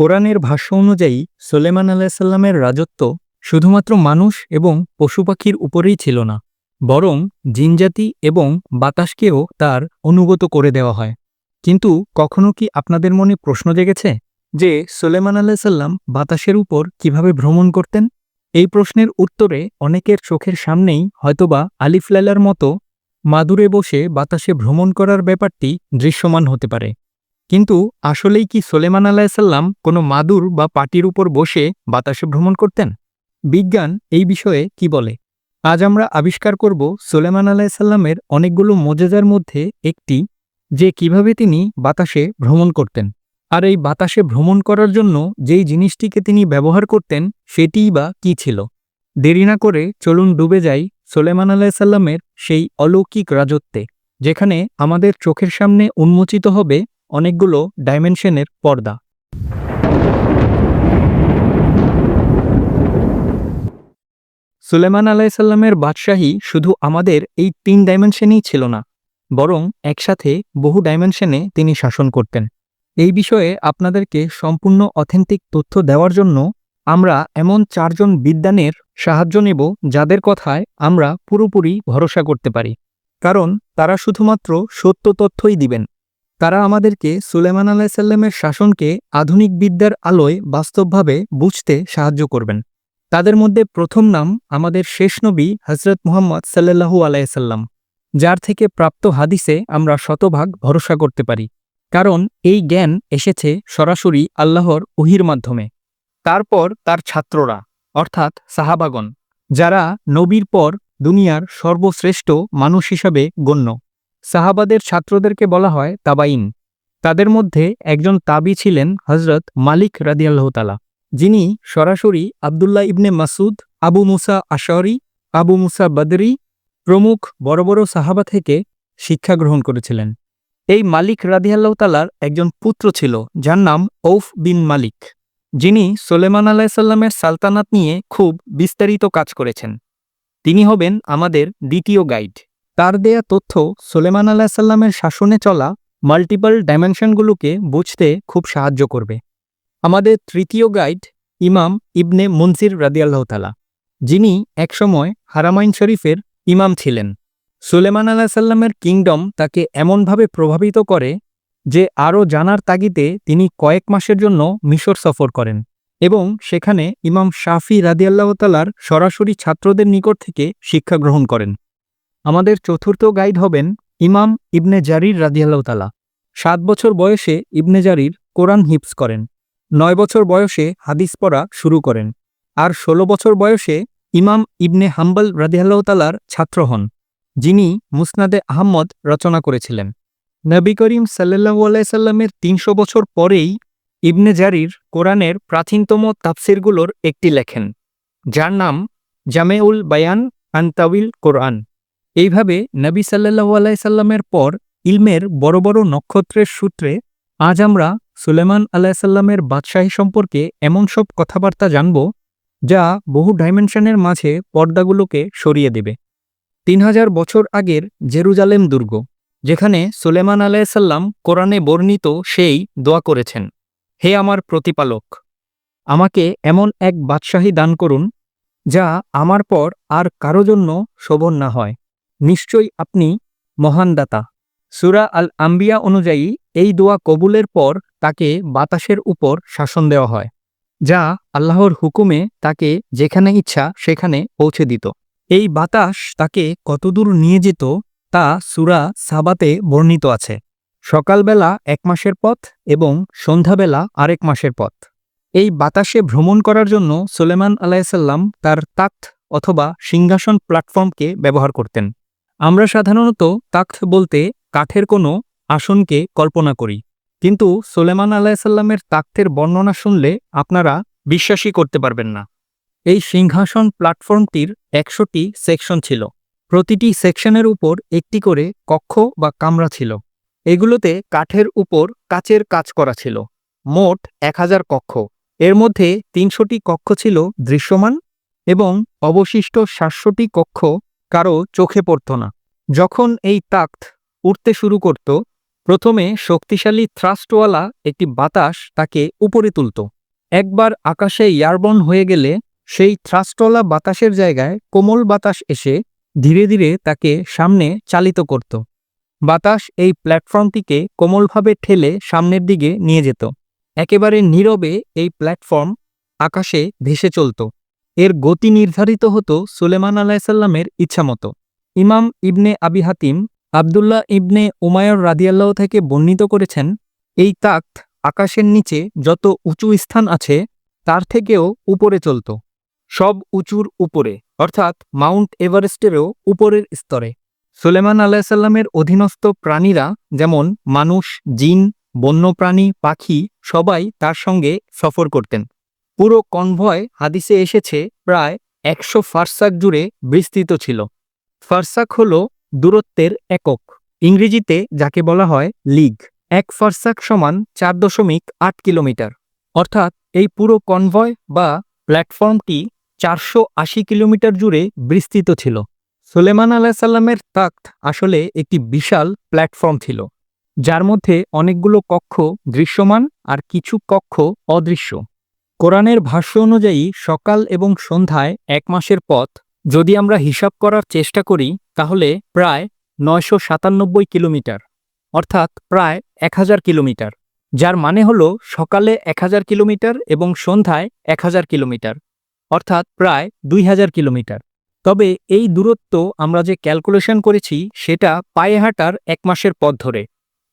কোরআনের ভাষ্য অনুযায়ী সোলেমান আলাহিসাল্লামের রাজত্ব শুধুমাত্র মানুষ এবং পশু পাখির উপরেই ছিল না, বরং জিনজাতি এবং বাতাসকেও তার অনুগত করে দেওয়া হয়। কিন্তু কখনো কি আপনাদের মনে প্রশ্ন জেগেছে যে সোলেমান আলাহিসাল্লাম বাতাসের উপর কীভাবে ভ্রমণ করতেন? এই প্রশ্নের উত্তরে অনেকের চোখের সামনেই হয়তোবা আলিফলালার মতো মাদুরে বসে বাতাসে ভ্রমণ করার ব্যাপারটি দৃশ্যমান হতে পারে। কিন্তু আসলেই কি সোলেমান আলাহিসাল্লাম কোনো মাদুর বা পাটির উপর বসে বাতাসে ভ্রমণ করতেন? বিজ্ঞান এই বিষয়ে কি বলে? আজ আমরা আবিষ্কার করব সোলেমান আলাহিসাল্লামের অনেকগুলো মজেজার মধ্যে একটি, যে কীভাবে তিনি বাতাসে ভ্রমণ করতেন। আর এই বাতাসে ভ্রমণ করার জন্য যেই জিনিসটিকে তিনি ব্যবহার করতেন, সেটিই বা কি ছিল? দেরি না করে চলুন ডুবে যাই সোলেমান আলাহিসাল্লামের সেই অলৌকিক রাজত্বে, যেখানে আমাদের চোখের সামনে উন্মোচিত হবে অনেকগুলো ডাইমেনশনের পর্দা। সুলেমান আলাইসাল্লামের বাদশাহী শুধু আমাদের এই তিন ডাইমেনশনেই ছিল না, বরং একসাথে বহু ডাইমেনশনে তিনি শাসন করতেন। এই বিষয়ে আপনাদেরকে সম্পূর্ণ অথেন্টিক তথ্য দেওয়ার জন্য আমরা এমন চারজন বিদ্যানের সাহায্য নেব যাদের কথায় আমরা পুরোপুরি ভরসা করতে পারি। কারণ তারা শুধুমাত্র সত্য তথ্যই দিবেন। তারা আমাদেরকে সুলেমান আলাহিসাল্লামের শাসনকে আধুনিক বিদ্যার আলোয় বাস্তবভাবে বুঝতে সাহায্য করবেন। তাদের মধ্যে প্রথম নাম আমাদের শেষ নবী হজরত মুহাম্মদ সাল্লাহু আলাইসাল্লাম যার থেকে প্রাপ্ত হাদিসে আমরা শতভাগ ভরসা করতে পারি। কারণ এই জ্ঞান এসেছে সরাসরি আল্লাহর উহির মাধ্যমে। তারপর তার ছাত্ররা, অর্থাৎ সাহাবাগন যারা নবীর পর দুনিয়ার সর্বশ্রেষ্ঠ মানুষ হিসাবে গণ্য। সাহাবাদের ছাত্রদেরকে বলা হয় তাবাইন তাদের মধ্যে একজন তাবি ছিলেন হজরত মালিক রাদিয়াল্লাহতালা যিনি সরাসরি আবদুল্লাহ ইবনে মাসুদ আবু মুসা আশারি আবু মুসা বদরি প্রমুখ বড় বড় সাহাবা থেকে শিক্ষা গ্রহণ করেছিলেন। এই মালিক রাদিয়াল্লাহতালার একজন পুত্র ছিল, যার নাম ঔফ বিন মালিক, যিনি সোলেমান আলাহিসাল্লামের সালতানাত নিয়ে খুব বিস্তারিত কাজ করেছেন। তিনি হবেন আমাদের দ্বিতীয় গাইড। তার দেয়া তথ্য সোলেমান আলাহিসাল্লামের শাসনে চলা মাল্টিপল ডাইমেনশনগুলোকে বুঝতে খুব সাহায্য করবে। আমাদের তৃতীয় গাইড ইমাম ইবনে মুনসির রাদিয়াল্লাহতালা যিনি একসময় হারামাইন শরীফের ইমাম ছিলেন। সুলেমান আলাহিসাল্লামের কিংডম তাকে এমনভাবে প্রভাবিত করে যে আরও জানার তাগিতে তিনি কয়েক মাসের জন্য মিশর সফর করেন এবং সেখানে ইমাম শাফি রাদিয়াল্লাহতালার সরাসরি ছাত্রদের নিকট থেকে শিক্ষা গ্রহণ করেন। আমাদের চতুর্থ গাইড হবেন ইমাম ইবনে জারির রাদিয়াল্লাহতালা সাত বছর বয়সে ইবনে জারির কোরআন হিপস করেন। নয় বছর বয়সে হাদিস পড়া শুরু করেন। আর ১৬ বছর বয়সে ইমাম ইবনে হাম্বল রাদিয়াল্লাহতালার ছাত্র হন, যিনি মুসনাদে আহম্মদ রচনা করেছিলেন। নবী করিম সাল্লাহু আলাইসাল্লামের তিনশো বছর পরেই ইবনে জারির কোরআনের প্রাচীনতম তাফসিরগুলোর একটি লেখেন, যার নাম জামেউল বায়ান আন্তাউল কোরআন। এইভাবে নবী সাল্লাহু আলাইসাল্লামের পর ইলমের বড় বড় নক্ষত্রের সূত্রে আজ আমরা সুলেমান আলাহিসাল্লামের বাদশাহী সম্পর্কে এমন সব কথাবার্তা জানব যা বহু ডাইমেনশনের মাঝে পর্দাগুলোকে সরিয়ে দেবে। তিন হাজার বছর আগের জেরুজালেম দুর্গ, যেখানে সুলেমান আলাইসাল্লাম কোরআনে বর্ণিত সেই দোয়া করেছেন, হে আমার প্রতিপালক, আমাকে এমন এক বাদশাহী দান করুন যা আমার পর আর কারও জন্য শোভন না হয়। নিশ্চয়ই আপনি মহান দাতা। সুরা আল আম্বিয়া অনুযায়ী এই দোয়া কবুলের পর তাকে বাতাসের উপর শাসন দেওয়া হয়, যা আল্লাহর হুকুমে তাকে যেখানে ইচ্ছা সেখানে পৌঁছে দিত। এই বাতাস তাকে কতদূর নিয়ে যেত তা সুরা সাবাতে বর্ণিত আছে। সকালবেলা এক মাসের পথ এবং সন্ধ্যাবেলা আরেক মাসের পথ। এই বাতাসে ভ্রমণ করার জন্য সুলেমান আলাইসাল্লাম তার তাক্ত অথবা সিংহাসন প্ল্যাটফর্মকে ব্যবহার করতেন। আমরা সাধারণত তাক্ত বলতে কাঠের কোনো আসনকে কল্পনা করি। কিন্তু সোলেমান আলাহিসাল্লামের তাক্তের বর্ণনা শুনলে আপনারা বিশ্বাসই করতে পারবেন না। এই সিংহাসন প্ল্যাটফর্মটির একশোটি সেকশন ছিল। প্রতিটি সেকশনের উপর একটি করে কক্ষ বা কামরা ছিল। এগুলোতে কাঠের উপর কাচের কাজ করা ছিল। মোট এক হাজার কক্ষ। এর মধ্যে তিনশোটি কক্ষ ছিল দৃশ্যমান এবং অবশিষ্ট সাতশোটি কক্ষ কারও চোখে পড়ত না। যখন এই তাক্ত উঠতে শুরু করত, প্রথমে শক্তিশালী থ্রাস্টওয়ালা একটি বাতাস তাকে উপরে তুলত। একবার আকাশে ইয়ারবন হয়ে গেলে সেই থ্রাস্টওয়ালা বাতাসের জায়গায় কোমল বাতাস এসে ধীরে ধীরে তাকে সামনে চালিত করত। বাতাস এই প্ল্যাটফর্মটিকে কোমলভাবে ঠেলে সামনের দিকে নিয়ে যেত। একেবারে নীরবে এই প্ল্যাটফর্ম আকাশে ভেসে চলত। এর গতি নির্ধারিত হতো সুলেমান আলাহিসাল্লামের ইচ্ছামতো ইমাম ইবনে আবি হাতিম, আবদুল্লাহ ইবনে উমায়র রাদিয়াল্লাহ থেকে বর্ণিত করেছেন, এই তাক্ত আকাশের নিচে যত উঁচু স্থান আছে, তার থেকেও উপরে চলত। সব উঁচুর উপরে, অর্থাৎ মাউন্ট এভারেস্টেরও উপরের স্তরে। সুলেমান আলাহিসাল্লামের অধীনস্থ প্রাণীরা যেমন মানুষ, জিন, বন্যপ্রাণী, পাখি সবাই তার সঙ্গে সফর করতেন। পুরো কনভয় হাদিসে এসেছে, প্রায় একশো ফারসাক জুড়ে বিস্তৃত ছিল। ফারসাক হল দূরত্বের একক। ইংরেজিতে যাকে বলা হয় লিগ, এক ফারসাক সমান চার দশমিক আট কিলোমিটার। অর্থাৎ এই পুরো কনভয় বা প্ল্যাটফর্মটি চারশো আশি কিলোমিটার জুড়ে বিস্তৃত ছিল। সুলেমান আলাহিসাল্লামের তাক্ত আসলে একটি বিশাল প্ল্যাটফর্ম ছিল, যার মধ্যে অনেকগুলো কক্ষ দৃশ্যমান আর কিছু কক্ষ অদৃশ্য। কোরআনের ভাষ্য অনুযায়ী, সকাল এবং সন্ধ্যায় এক মাসের পথ। যদি আমরা হিসাব করার চেষ্টা করি, তাহলে প্রায় নয়শো সাতানব্বই কিলোমিটার, অর্থাৎ প্রায় এক হাজার কিলোমিটার। যার মানে হল, সকালে এক হাজার কিলোমিটার এবং সন্ধ্যায় এক হাজার কিলোমিটার, অর্থাৎ প্রায় দুই হাজার কিলোমিটার। তবে এই দূরত্ব আমরা যে ক্যালকুলেশন করেছি, সেটা পায়ে হাঁটার এক মাসের পথ ধরে।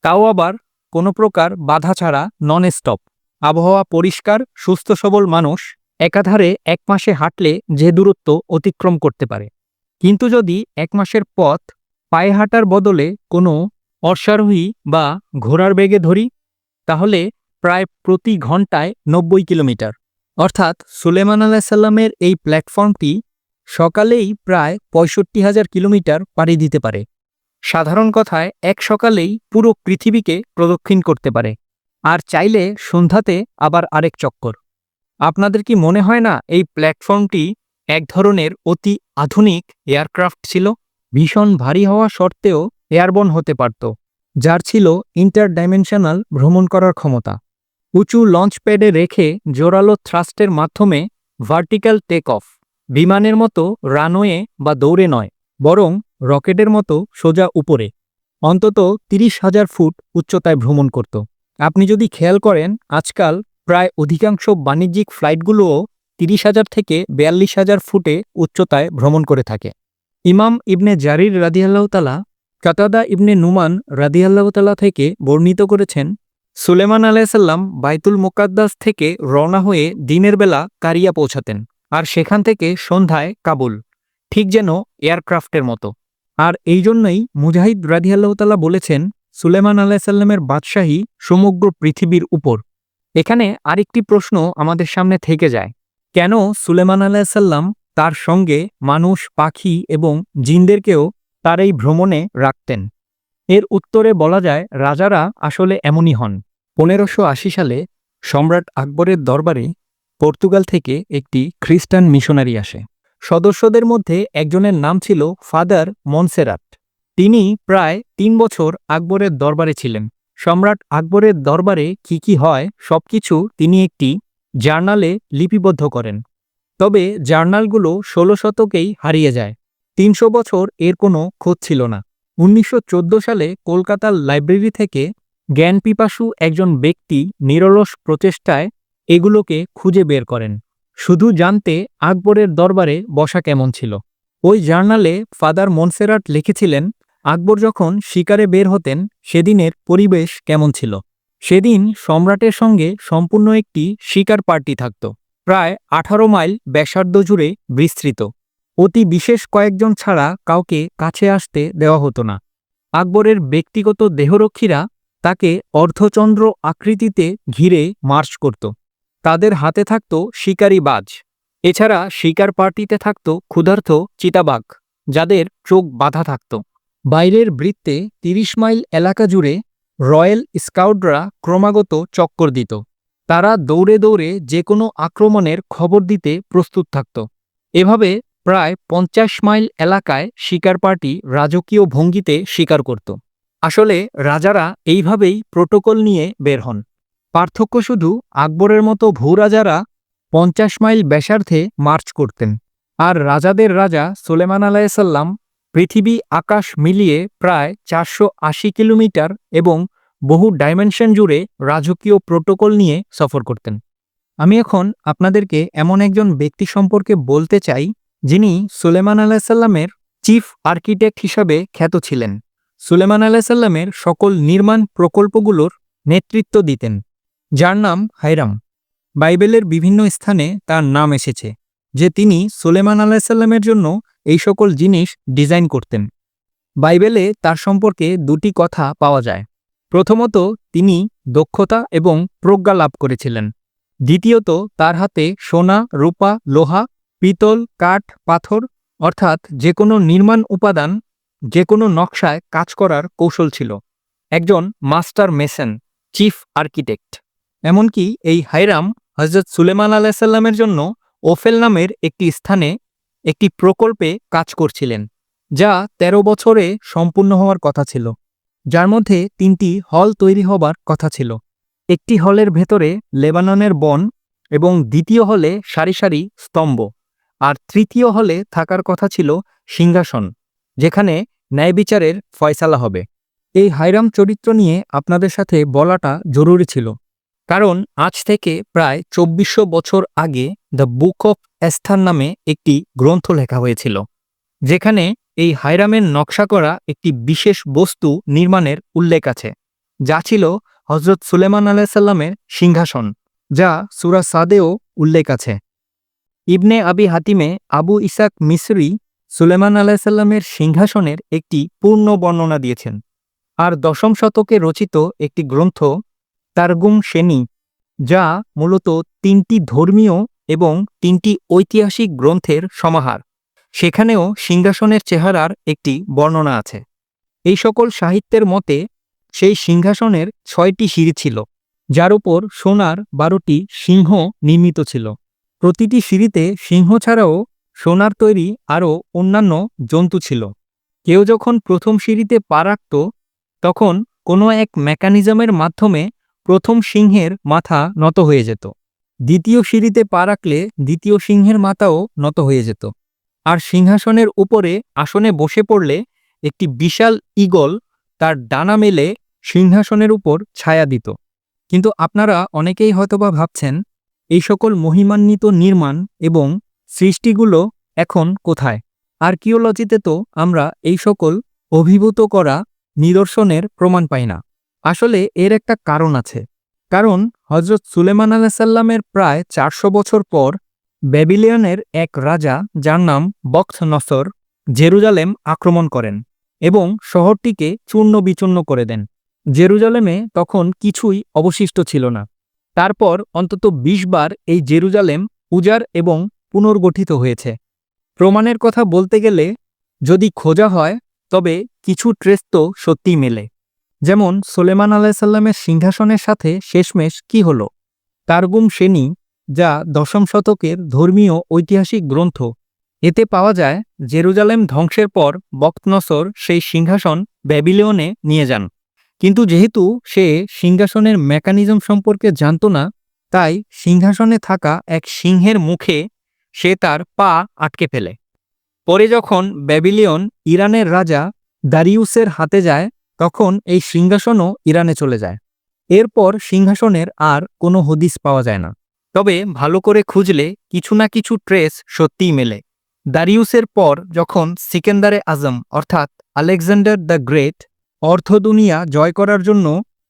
তাও আবার কোনো প্রকার বাধা ছাড়া নন স্টপ আবহাওয়া পরিষ্কার, সুস্থ, সবল মানুষ একাধারে এক মাসে হাঁটলে যে দূরত্ব অতিক্রম করতে পারে। কিন্তু যদি এক মাসের পথ পায়ে হাঁটার বদলে কোনো অশ্বারোহী বা ঘোড়ার বেগে ধরি, তাহলে প্রায় প্রতি ঘন্টায় নব্বই কিলোমিটার। অর্থাৎ সুলেমান আলাহিসাল্লামের এই প্ল্যাটফর্মটি সকালেই প্রায় পঁয়ষট্টি হাজার কিলোমিটার পাড়ি দিতে পারে। সাধারণ কথায়, এক সকালেই পুরো পৃথিবীকে প্রদক্ষিণ করতে পারে। আর চাইলে সন্ধ্যাতে আবার আরেক চক্কর। আপনাদের কি মনে হয় না এই প্ল্যাটফর্মটি এক ধরনের অতি আধুনিক এয়ারক্রাফট ছিল? ভীষণ ভারী হওয়া সত্ত্বেও এয়ারবন হতে পারত, যার ছিল ইন্টার ডাইমেনশনাল ভ্রমণ করার ক্ষমতা। উঁচু লঞ্চ প্যাডে রেখে জোরালো থ্রাস্টের মাধ্যমে ভার্টিক্যাল টেক অফ বিমানের মতো রানওয়ে বা দৌড়ে নয়, বরং রকেটের মতো সোজা উপরে, অন্তত তিরিশ হাজার ফুট উচ্চতায় ভ্রমণ করত। আপনি যদি খেয়াল করেন, আজকাল প্রায় অধিকাংশ বাণিজ্যিক ফ্লাইটগুলোও তিরিশ হাজার থেকে বিয়াল্লিশ হাজার ফুটে উচ্চতায় ভ্রমণ করে থাকে। ইমাম ইবনে জারির রাদিয়াল্লাহতালা কাতাদা ইবনে নুমান রাদিয়াল্লাহতালা থেকে বর্ণিত করেছেন, সুলেমান আলাইসাল্লাম বাইতুল মোকাদ্দাস থেকে রওনা হয়ে দিনের বেলা কারিয়া পৌঁছাতেন আর সেখান থেকে সন্ধ্যায় কাবুল, ঠিক যেন এয়ারক্রাফটের মতো। আর এই জন্যই মুজাহিদ রাদিয়াল্লাহতালা বলেছেন সুলেমান আলাহিসাল্লামের বাদশাহী সমগ্র পৃথিবীর উপর। এখানে আরেকটি প্রশ্ন আমাদের সামনে থেকে যায়। কেন সুলেমান আলাহিসাল্লাম তার সঙ্গে মানুষ, পাখি এবং জিনদেরকেও তার এই ভ্রমণে রাখতেন? এর উত্তরে বলা যায়, রাজারা আসলে এমনই হন। পনেরোশো সালে সম্রাট আকবরের দরবারে পর্তুগাল থেকে একটি খ্রিস্টান মিশনারি আসে। সদস্যদের মধ্যে একজনের নাম ছিল ফাদার মনসেরাট তিনি প্রায় তিন বছর আকবরের দরবারে ছিলেন। সম্রাট আকবরের দরবারে কি কি হয়, সবকিছু তিনি একটি জার্নালে লিপিবদ্ধ করেন। তবে জার্নালগুলো ষোলো শতকেই হারিয়ে যায়। তিনশো বছর এর কোনো খোঁজ ছিল না। উনিশশো চোদ্দ সালে কলকাতার লাইব্রেরি থেকে জ্ঞানপিপাসু একজন ব্যক্তি নিরলস প্রচেষ্টায় এগুলোকে খুঁজে বের করেন। শুধু জানতে আকবরের দরবারে বসা কেমন ছিল। ওই জার্নালে ফাদার মনসেরাট লিখেছিলেন আকবর যখন শিকারে বের হতেন, সেদিনের পরিবেশ কেমন ছিল? সেদিন সম্রাটের সঙ্গে সম্পূর্ণ একটি শিকার পার্টি থাকত। প্রায় আঠারো মাইল ব্যাসার্ধ জুড়ে বিস্তৃত। অতি বিশেষ কয়েকজন ছাড়া কাউকে কাছে আসতে দেওয়া হতো না। আকবরের ব্যক্তিগত দেহরক্ষীরা তাকে অর্ধচন্দ্র আকৃতিতে ঘিরে মার্চ করত। তাদের হাতে থাকত শিকারি বাজ। এছাড়া শিকার পার্টিতে থাকত ক্ষুধার্থ চিতাবাঘ, যাদের চোখ বাধা থাকত। বাইরের বৃত্তে তিরিশ মাইল এলাকা জুড়ে রয়্যাল স্কাউটরা ক্রমাগত চক্কর দিত। তারা দৌড়ে দৌড়ে যে কোনো আক্রমণের খবর দিতে প্রস্তুত থাকত। এভাবে প্রায় পঞ্চাশ মাইল এলাকায় শিকার পার্টি রাজকীয় ভঙ্গিতে শিকার করত। আসলে রাজারা এইভাবেই প্রোটোকল নিয়ে বের হন। পার্থক্য শুধু আকবরের মতো ভূ রাজারা পঞ্চাশ মাইল ব্যাসার্ধে মার্চ করতেন। আর রাজাদের রাজা সুলেমান আলাইসাল্লাম পৃথিবী আকাশ মিলিয়ে প্রায় চারশো আশি কিলোমিটার এবং বহু ডাইমেনশন জুড়ে রাজকীয় প্রোটোকল নিয়ে সফর করতেন। আমি এখন আপনাদেরকে এমন একজন ব্যক্তি সম্পর্কে বলতে চাই, যিনি সুলেমান আলাহিসাল্লামের চিফ আর্কিটেক্ট হিসাবে খ্যাত ছিলেন। সুলেমান আলাহিসাল্লামের সকল নির্মাণ প্রকল্পগুলোর নেতৃত্ব দিতেন, যার নাম হাইরাম বাইবেলের বিভিন্ন স্থানে তার নাম এসেছে, যে তিনি সুলেমান আলাহিসাল্লামের জন্য এই সকল জিনিস ডিজাইন করতেন। বাইবেলে তার সম্পর্কে দুটি কথা পাওয়া যায়। প্রথমত, তিনি দক্ষতা এবং প্রজ্ঞা লাভ করেছিলেন। দ্বিতীয়ত, তার হাতে সোনা, রূপা, লোহা, পিতল, কাঠ, পাথর, অর্থাৎ যে কোনো নির্মাণ উপাদান যে কোনো নকশায় কাজ করার কৌশল ছিল। একজন মাস্টার মেসেন, চিফ আর্কিটেক্ট। এমনকি এই হাইরাম হজরত সুলেমান আলাহিসাল্লামের জন্য ওফেল নামের একটি স্থানে একটি প্রকল্পে কাজ করছিলেন, যা ১৩ বছরে সম্পূর্ণ হওয়ার কথা ছিল, যার মধ্যে তিনটি হল তৈরি হবার কথা ছিল। একটি হলের ভেতরে লেবাননের বন এবং দ্বিতীয় হলে সারি সারি স্তম্ভ, আর তৃতীয় হলে থাকার কথা ছিল সিংহাসন, যেখানে ন্যায়বিচারের ফয়সালা হবে। এই হাইরাম চরিত্র নিয়ে আপনাদের সাথে বলাটা জরুরি ছিল। কারণ আজ থেকে প্রায় চব্বিশশো বছর আগে দ্য বুক অফ এস্থান নামে একটি গ্রন্থ লেখা হয়েছিল, যেখানে এই হাইরামের নকশা করা একটি বিশেষ বস্তু নির্মাণের উল্লেখ আছে, যা ছিল হজরত সুলেমান আলাইসাল্লামের সিংহাসন, যা সুরা সাদেও উল্লেখ আছে। ইবনে আবি হাতিমে আবু ইসাক মিসরি সুলেমান আলাইসাল্লামের সিংহাসনের একটি পূর্ণ বর্ণনা দিয়েছেন, আর দশম শতকে রচিত একটি গ্রন্থ তারগুম সেনি, যা মূলত তিনটি ধর্মীয় এবং তিনটি ঐতিহাসিক গ্রন্থের সমাহার। সেখানেও সিংহাসনের চেহারার একটি বর্ণনা আছে। এই সকল সাহিত্যের মতে, সেই সিংহাসনের ছয়টি সিঁড়ি ছিল, যার উপর সোনার বারোটি সিংহ নির্মিত ছিল। প্রতিটি সিঁড়িতে সিংহ ছাড়াও সোনার তৈরি আরও অন্যান্য জন্তু ছিল। কেউ যখন প্রথম সিঁড়িতে পা রাখত, তখন কোনো এক মেকানিজমের মাধ্যমে প্রথম সিংহের মাথা নত হয়ে যেত। দ্বিতীয় সিঁড়িতে পা রাখলে দ্বিতীয় সিংহের মাথাও নত হয়ে যেত। আর সিংহাসনের উপরে আসনে বসে পড়লে একটি বিশাল ঈগল তার ডানা মেলে সিংহাসনের উপর ছায়া দিত। কিন্তু আপনারা অনেকেই হয়তোবা ভাবছেন, এই সকল মহিমান্বিত নির্মাণ এবং সৃষ্টিগুলো এখন কোথায়? আর্কিওলজিতে তো আমরা এই সকল অভিভূত করা নিদর্শনের প্রমাণ পাই না। আসলে এর একটা কারণ আছে। কারণ হজরত সুলেমান আলাহিসাল্লামের প্রায় চারশো বছর পর ব্যাবিলিয়নের এক রাজা, যার নাম বক্থ নসর, জেরুজালেম আক্রমণ করেন এবং শহরটিকে চূর্ণ বিচূর্ণ করে দেন। জেরুজালেমে তখন কিছুই অবশিষ্ট ছিল না। তারপর অন্তত ২০ বার এই জেরুজালেম উজার এবং পুনর্গঠিত হয়েছে। প্রমাণের কথা বলতে গেলে যদি খোঁজা হয়, তবে কিছু ট্রেস তো সত্যিই মেলে। যেমন, সোলেমান আলাহিসাল্লামের সিংহাসনের সাথে শেষমেশ কি হল? তারগুম সেনি, যা দশম শতকের ধর্মীয় ঐতিহাসিক গ্রন্থ। এতে পাওয়া যায়, জেরুজালেম ধ্বংসের পর বক্তনসর সেই সিংহাসন ব্যাবিলিয়নে নিয়ে যান। কিন্তু যেহেতু সে সিংহাসনের মেকানিজম সম্পর্কে জানত না, তাই সিংহাসনে থাকা এক সিংহের মুখে সে তার পা আটকে ফেলে। পরে যখন ব্যাবিলিয়ন ইরানের রাজা দারিউসের হাতে যায় তখন এই সিংহাসনও ইরানে চলে যায়। এরপর সিংহাসনের আর কোনো হদিস পাওয়া যায় না। তবে ভালো করে খুঁজলে কিছু না কিছু ট্রেস সত্যিই মেলে। দারিউসের পর যখন সিকেন্দারে আজম অর্থাৎ আলেকজান্ডার দ্য গ্রেট অর্থ দুনিয়া জয় করার জন্য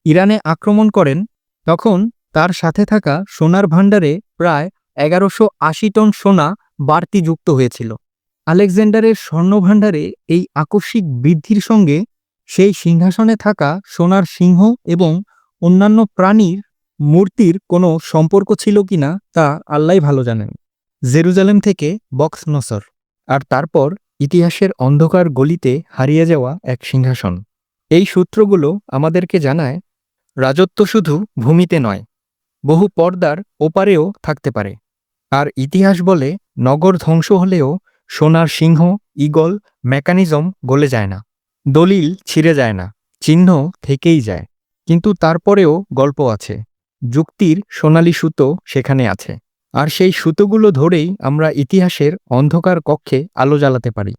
ইরানে আক্রমণ করেন, তখন তার সাথে থাকা সোনার ভাণ্ডারে প্রায় এগারোশো আশি টন সোনা বাড়তি যুক্ত হয়েছিল। আলেকজান্ডারের স্বর্ণভাণ্ডারে এই আকস্মিক বৃদ্ধির সঙ্গে সেই সিংহাসনে থাকা সোনার সিংহ এবং অন্যান্য প্রাণীর মূর্তির কোনো সম্পর্ক ছিল কিনা তা আল্লাহ ভালো জানেন। জেরুজালেম থেকে বক্স নসর আর তারপর ইতিহাসের অন্ধকার গলিতে হারিয়ে যাওয়া এক সিংহাসন। এই সূত্রগুলো আমাদেরকে জানায়, রাজত্ব শুধু ভূমিতে নয়, বহু পর্দার ওপারেও থাকতে পারে। আর ইতিহাস বলে নগর ধ্বংস হলেও সোনার সিংহ ইগল মেকানিজম গলে যায় না। দলিল ছিঁড়ে যায় না, চিহ্ন থেকেই যায়। কিন্তু তারপরেও গল্প আছে। যুক্তির সোনালি সুতো সেখানে আছে। আর সেই সুতোগুলো ধরেই আমরা ইতিহাসের অন্ধকার কক্ষে আলো জ্বালাতে পারি।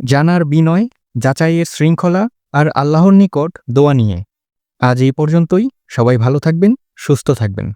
জানার বিনয়, যাচাইয়ের শৃঙ্খলা আর আল্লাহর নিকট দোয়া নিয়ে। আজ এই পর্যন্তই। সবাই ভালো থাকবেন, সুস্থ থাকবেন।